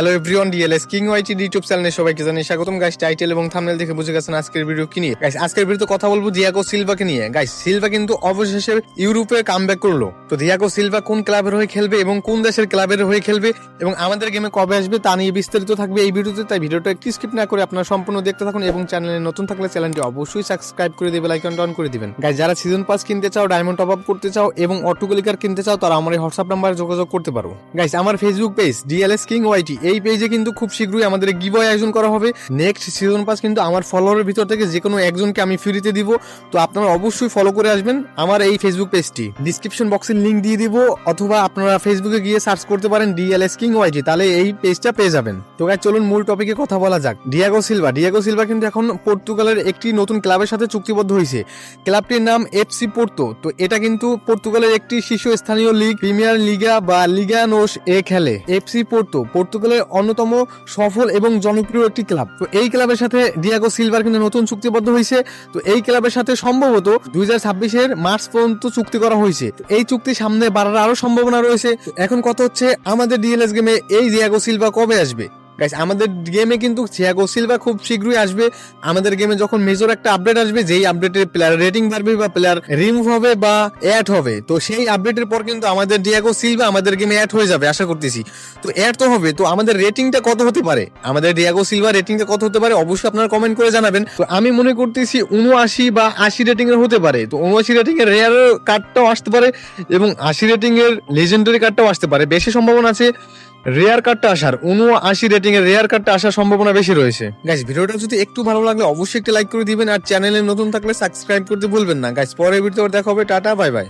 Hello everyone DLS king YT YouTube চ্যানেলে সবাইকে জানাই স্বাগতম। গাইস টাইটেল এবং থাম্বনেল দেখে বুঝে গেছেন আজকের ভিডিও কি নিয়ে। গাইস আজকের ভিডিওতে কথা বলব দিয়াগো সিলভাকে নিয়ে। গাইস সিলভা কিন্তু অবশেষে ইউরোপে কামব্যাক করল। তো দিয়াগো সিলভা কোন ক্লাবের হয়ে খেলবে এবং কোন দেশের ক্লাবের হয়ে খেলবে এবং আমাদের গেমে কবে আসবে তা নিয়ে বিস্তারিত থাকবে এই ভিডিওতে তাই ভিডিওটা একটু স্কিপ না করে আপনারা সম্পূর্ণ দেখতে থাকুন এবং চ্যানেলে নতুন থাকলে চ্যানেলটি অবশ্যই সাবস্ক্রাইব করে দেবে লাইকন অন করে দিবেন। গাইস যারা সিজন পাস কিনতে চাও ডায়মন্ড টপ আপ করতে চাও এবং অটোকলিকার কিনতে চাও, তারা আমার এই হোয়াটসঅ্যাপ নাম্বারে যোগাযোগ করতে পারো। গাইস আমার Facebook page DLS king YT এই পেজে কিন্তু খুব শীঘ্রই আমাদের গিভওয়ে আয়োজন করা হবে। নেক্সট সিজন পাস কিন্তু আমার ফলোয়ারের ভিতর থেকে যে কোনো একজনকে আমি ফ্রিতে দিব। তো আপনারা অবশ্যই ফলো করে আসবেন আমার এই ফেসবুক পেজটি ডিসক্রিপশন বক্সের লিংক দিয়ে দিব, অথবা আপনারা ফেসবুকে গিয়ে সার্চ করতে পারেন ডিএলএস কিং ওয়াইটি তাহলে এই পেজটা পেয়ে যাবেন। তো গাইস চলুন মূল টপিকে কথা বলা যাক। ডিয়াগো সিলভা ডিয়াগো সিলভা কিন্তু এখন পর্তুগালের একটি নতুন ক্লাবের সাথে চুক্তিবদ্ধ হয়েছে। ক্লাবটির নাম এফসি পোর্তো তো এটা কিন্তু পর্তুগালের একটি শীর্ষস্থানীয় লিগ প্রিমিয়ার লিগা বা লিগা নোস এ খেলে। এফসি পোর্তো পর্তুগালের অন্যতম সফল এবং জনপ্রিয় একটি ক্লাব। তো এই ক্লাবের সাথে ডিয়াগো সিলভার কিন্তু নতুন চুক্তিবদ্ধ হয়েছে। তো এই ক্লাবের সাথে সম্ভবত দুই হাজার ছাব্বিশের মার্চ পর্যন্ত চুক্তি করা হয়েছে। এই চুক্তি সামনে বাড়ার আরও সম্ভাবনা রয়েছে। এখন কত হচ্ছে, আমাদের ডিএলএস গেমে এই ডিয়াগো সিলভা কবে আসবে? গাইস আমাদের গেমে কিন্তু থিয়াগো সিলভা খুব শীঘ্রই আসবে। আমাদের গেমে যখন মেজর একটা আপডেট আসবে, যেই আপডেটের প্লেয়ার রেটিং বাড়বে বা প্লেয়ার রিমুভ হবে বা অ্যাড হবে, তো সেই আপডেটের পর কিন্তু আমাদের ডিয়াগো সিলভা আমাদের গেমে অ্যাড হয়ে যাবে, আশা করতেছি। তো অ্যাড তো হবে, তো আমাদের রেটিংটা কত হতে পারে? আমাদের ডিয়াগো সিলভা রেটিংটা কত হতে পারে? অবশ্যই আপনারা কমেন্ট করে জানাবেন। তো আমি মনে করতেছি উনআশি বা আশি রেটিং এর হতে পারে। তো উনআশি রেটিং এর রেয়ার কার্ডটাও আসতে পারে এবং আশি রেটিং এর লেজেন্ডারি কার্ডটাও আসতে পারে। বেশি সম্ভাবনা আছে রেয়ার কার্ডটা আসার, উনআশি রেটিং এর রেয়ার কার্ডটা আসার সম্ভাবনা বেশি রয়েছে। গাইস ভিডিওটা যদি একটু ভালো লাগলে অবশ্যই একটা লাইক করে দিবেন, আর চ্যানেলে নতুন থাকলে সাবস্ক্রাইব করতে ভুলবেন না। গাইস পরের ভিডিওতে দেখা হবে, টাটা বাই বাই